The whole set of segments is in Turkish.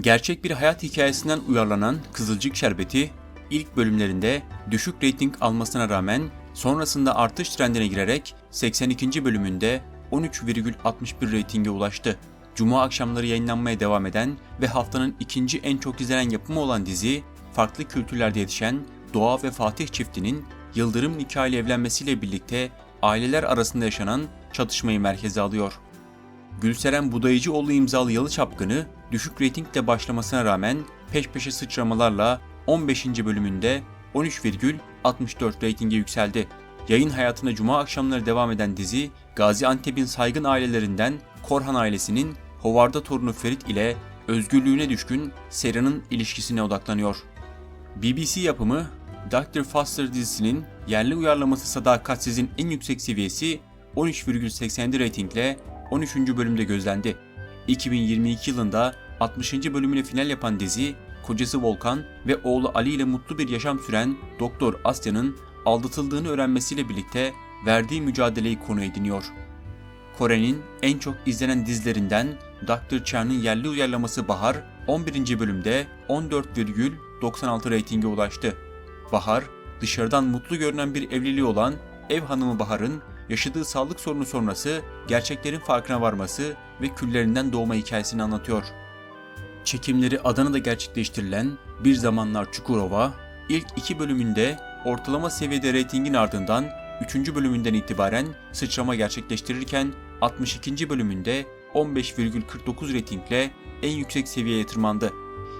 Gerçek bir hayat hikayesinden uyarlanan Kızılcık Şerbeti, ilk bölümlerinde düşük reyting almasına rağmen sonrasında artış trendine girerek 82. bölümünde 13,61 reytinge ulaştı. Cuma akşamları yayınlanmaya devam eden ve haftanın ikinci en çok izlenen yapımı olan dizi, farklı kültürlerde yetişen Doğa ve Fatih çiftinin Yıldırım nikahıyla evlenmesiyle birlikte aileler arasında yaşanan çatışmayı merkeze alıyor. Gülseren Budayıcıoğlu imzalı Yalı Çapkını düşük reytingle başlamasına rağmen peş peşe sıçramalarla 15. bölümünde 13,64 reytinge yükseldi. Yayın hayatına cuma akşamları devam eden dizi Gaziantep'in saygın ailelerinden Korhan ailesinin Hovarda torunu Ferit ile özgürlüğüne düşkün Sera'nın ilişkisine odaklanıyor. BBC yapımı Dr. Foster dizisinin yerli uyarlaması Sadakatsiz'in en yüksek seviyesi 13,87 reytingle 13. bölümde gözlendi. 2022 yılında 60. bölümüne final yapan dizi, kocası Volkan ve oğlu Ali ile mutlu bir yaşam süren Doktor Asya'nın aldatıldığını öğrenmesiyle birlikte verdiği mücadeleyi konu ediniyor. Kore'nin en çok izlenen dizilerinden Dr. Chan'ın yerli uyarlaması Bahar 11. bölümde 14,96 reytinge ulaştı. Bahar, dışarıdan mutlu görünen bir evliliği olan ev hanımı Bahar'ın yaşadığı sağlık sorunu sonrası gerçeklerin farkına varması ve küllerinden doğma hikayesini anlatıyor. Çekimleri Adana'da gerçekleştirilen Bir Zamanlar Çukurova, ilk iki bölümünde ortalama seviyede reytingin ardından 3. bölümünden itibaren sıçrama gerçekleştirirken 62. bölümünde 15,49 reytingle en yüksek seviyeye tırmandı.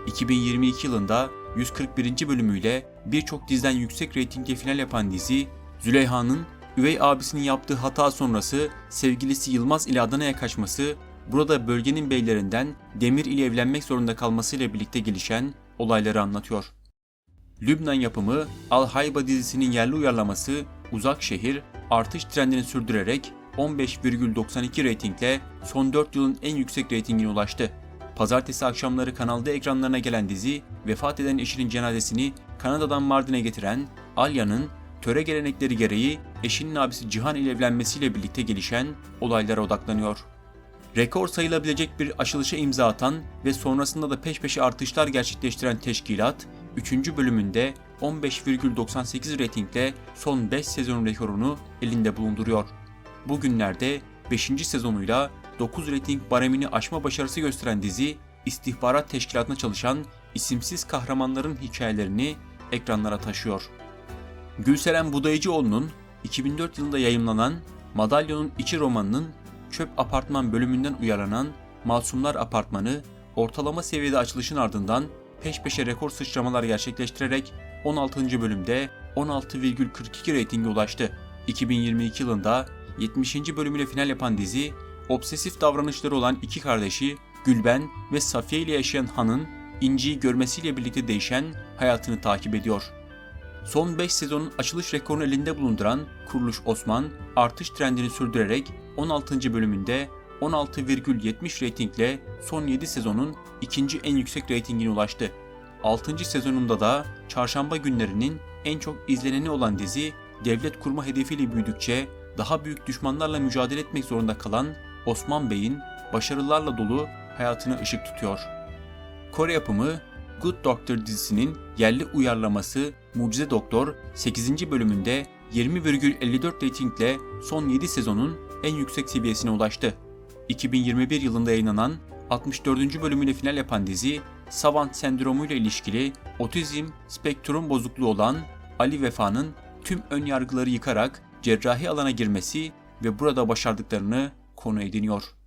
2022 yılında 141. bölümüyle birçok diziden yüksek reytingle final yapan dizi, Züleyha'nın üvey abisinin yaptığı hata sonrası sevgilisi Yılmaz ile Adana'ya kaçması, burada bölgenin beylerinden Demir ile evlenmek zorunda kalmasıyla birlikte gelişen olayları anlatıyor. Lübnan yapımı Al Hayba dizisinin yerli uyarlaması Uzak Şehir artış trendini sürdürerek 15,92 reytingle son 4 yılın en yüksek reytingine ulaştı. Pazartesi akşamları kanalda ekranlarına gelen dizi, vefat eden eşinin cenazesini Kanada'dan Mardin'e getiren Alya'nın töre gelenekleri gereği eşinin abisi Cihan ile evlenmesiyle birlikte gelişen olaylara odaklanıyor. Rekor sayılabilecek bir açılışa imza atan ve sonrasında da peş peşe artışlar gerçekleştiren teşkilat, 3. bölümünde 15,98 reytingle son 5 sezon rekorunu elinde bulunduruyor. Bugünlerde 5. sezonuyla 9 reyting baremini aşma başarısı gösteren dizi, istihbarat teşkilatına çalışan isimsiz kahramanların hikayelerini ekranlara taşıyor. Gülseren Budayıcıoğlu'nun 2004 yılında yayımlanan Madalyonun İçi romanının Çöp Apartman bölümünden uyarlanan Masumlar Apartmanı ortalama seviyede açılışın ardından peş peşe rekor sıçramalar gerçekleştirerek 16. bölümde 16,42 reytinge ulaştı. 2022 yılında 70. bölümüyle final yapan dizi, obsesif davranışları olan iki kardeşi Gülben ve Safiye ile yaşayan Han'ın İnci'yi görmesiyle birlikte değişen hayatını takip ediyor. Son 5 sezonun açılış rekorunu elinde bulunduran Kuruluş Osman artış trendini sürdürerek 16. bölümünde 16,70 reytingle son 7 sezonun ikinci en yüksek reytingine ulaştı. 6. sezonunda da çarşamba günlerinin en çok izleneni olan dizi devlet kurma hedefiyle büyüdükçe daha büyük düşmanlarla mücadele etmek zorunda kalan Osman Bey'in başarılarla dolu hayatına ışık tutuyor. Kore yapımı Good Doctor dizisinin yerli uyarlaması Mucize Doktor 8. bölümünde 20,54 reytingle son 7 sezonun en yüksek seviyesine ulaştı. 2021 yılında yayınlanan 64. bölümüyle final yapan dizi, Savant sendromuyla ilişkili otizm spektrum bozukluğu olan Ali Vefa'nın tüm ön yargıları yıkarak cerrahi alana girmesi ve burada başardıklarını konu ediniyor.